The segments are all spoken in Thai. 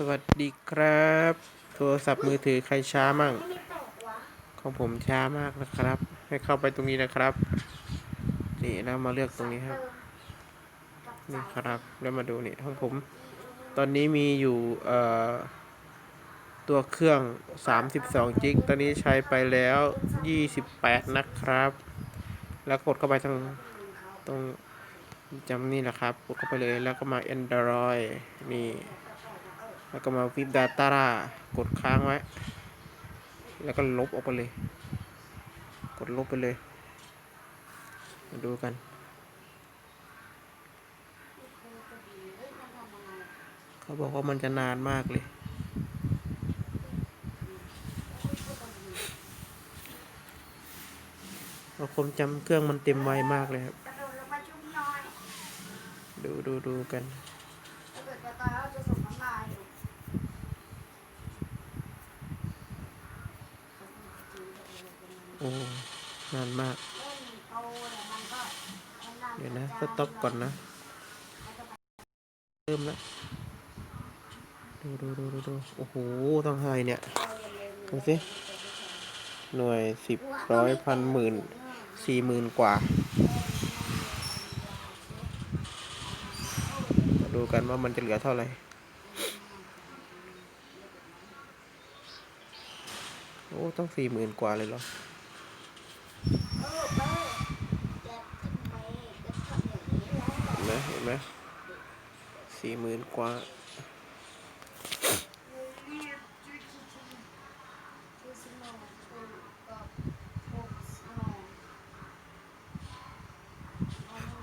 สวัสดีครับ โทรศัพท์มือถือใครช้ามั่ง ของผมช้ามากนะครับ ให้เข้าไปตรงนี้นะครับ นี่แล้วมาเลือกตรงนี้ครับ นี่ครับแล้วมาดูนี่ของผม ตอนนี้มีอยู่เอ่อตัวเครื่อง 32จิกตอนนี้ใช้ไปแล้ว 28 นะครับ แล้วกดเข้าไปทางตรงจำนี่แหละครับ กดเข้าไปเลยแล้วก็มา Android นี่ แล้วก็มาวิบ Data กดค้างไว้ แล้วก็ลบออกไปเลย กดลบไปเลย มาดูกัน เขาบอกว่ามันจะนานมากเลยเพราะความจำเครื่องมันเต็มไวมากเลยครับกระโดดลงมาชุบหน่อยดูดูดูกัน ถ้าเกิดจะตายแล้วจะส่งน้ำลายอยู่ โอ้นานมากเล่นมันก็นั่นเดี๋ยวนะสต็อปก่อนนะ เริ่มแล้ว ดูดูดูดูดูโอ้โหต้องไหร่เนี่ยดูสิหน่วยสิบร้อยพันหมื่นสี่หมื่นกว่า มาดูกันว่ามันจะเหลือเท่าไหร่โอ้ต้องสี่หมื่นกว่าเลยเหรอ เออเป้จะทำไมจะทำอย่างนี้แล้ว เห็น ไหมสี่หมื่นกว่า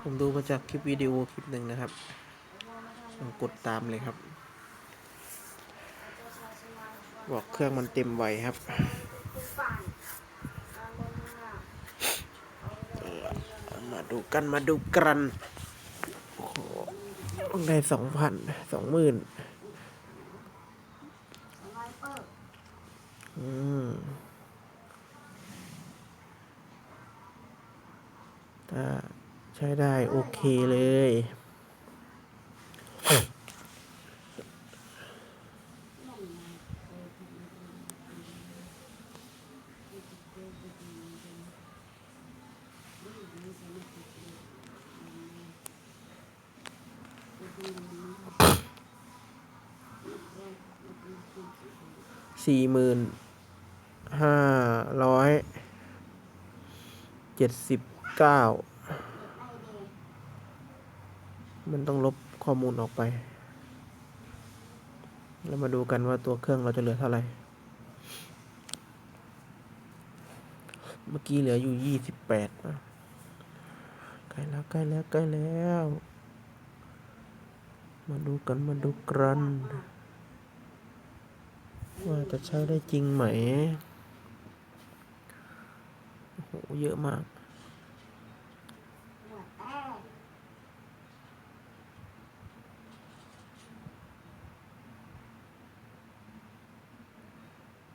ผมดูมาจากคลิปวิดีโอคลิปหนึ่งนะครับลองกดตามเลยครับ บอกเครื่องมันเต็มไวครับ มาดูกันมาดูกัน ได้สองพันสองหมื่นอืมถ้าใช้ได้โอเคเลย สี่หมื่นห้าร้อยเจ็ดสิบเก้ามันต้องลบข้อมูลออกไป แล้วมาดูกันว่าตัวเครื่องเราจะเหลือเท่าไหร่ เมื่อกี้เหลืออยู่ยี่สิบแปดใกล้แล้วใกล้แล้วใกล้แล้ว มาดูกันมาดูกันว่าจะใช้ได้จริงไหมโอ้โหเยอะมาก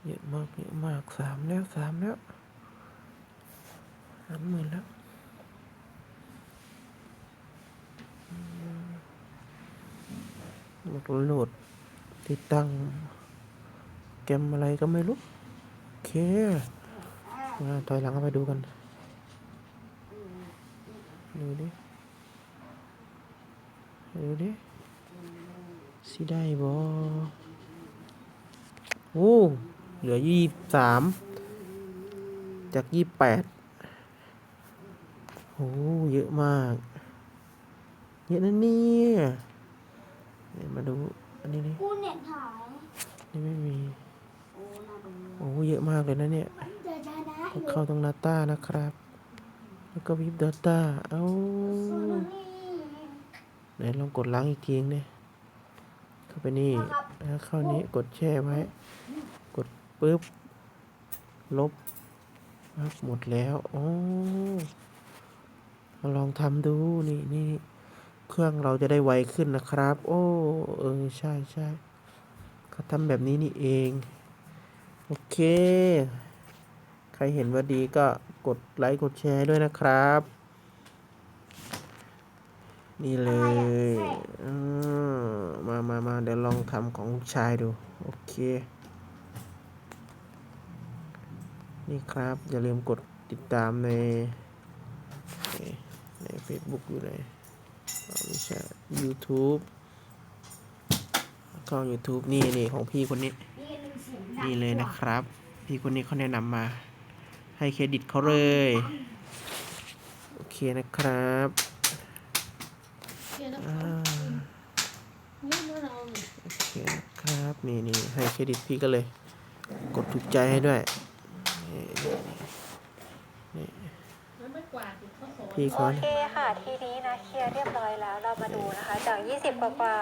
เยอะมากเยอะมากสามแล้วสามแล้วสามหมื่นแล้ว มบอกโหลดติดตั้งแกมอะไรก็ไม่รู้ โอเคมาถอยหลังไปดูกัน ดูดิ ดูดิ สิได้บ่โอ้ เหลือยี่สาม จากยี่แปดโอ้ เยอะมาก เยอะนะเนี่ย เดี๋ยวมาดูอันนี้นี่กูเน็ตหายนี่ไม่มีโอ้น่าดูโอ้เยอะมากเลยนะเนี่ยเดี๋ยวจะนะต้องเข้าตรง Data นะครับ แล้วก็วิบ Data เอ้าไหนลองกดล้างอีกทีเนี่ยเข้าไปนี่แล้วเข้านี้กดแช่ไว้ กดปุ๊บ ลบครับหมดแล้ว โอ้มาลองทำดูนี่นี่ เครื่องเราจะได้ไวขึ้นนะครับ โอ้เออใช่ใช่เขาทำแบบนี้นี่เอง โอเค ใครเห็นว่าดีก็กดไลค์กดแชร์ด้วยนะครับ นี่เลยอมามามาเดี๋ยวลองทำของลูกชายดู โอเค นี่ครับ อย่าลืมกดติดตามในใน Facebook อยู่ไหนอ๋อ ไม่ใช่ YouTube ก็ YouTube นี่นี่ของพี่คนนี้นี่หนึ่งเสียงดังนี่เลยนะครับ พี่คนนี้เขาแนะนำมา ให้เครดิตเขาเลย โอเคนะครับเชียร์นะอ่านี่เมื่อเราเนี่ยโอเคนะครับ นี่นี่ให้เครดิตพี่ก็เลย กดถูกใจให้ด้วยนี่มันไม่กวาดอยู่เขาขอพี่โอเขาเคค่ะ ทีนี้ นะเคลียร์เรียบร้อยแล้วเรามาดูนะคะ จาก 20 กว่ากว่า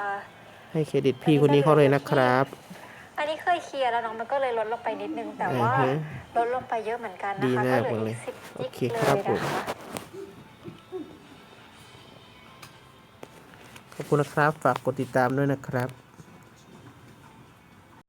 ให้เครดิตพี่คนนี้เขาเลยนะครับ อันนี้เคยเคลียร์แล้วน้องมันก็เลยลดลงไปนิดนึงแต่ว่าอือฮึลดลงไปเยอะเหมือนกันดีนะคะมากก็เหลือเลยอีกสิบโอจิกเคเลครับยผมนะคะขอบคุณนะครับ ฝากกดติดตามด้วยนะครับ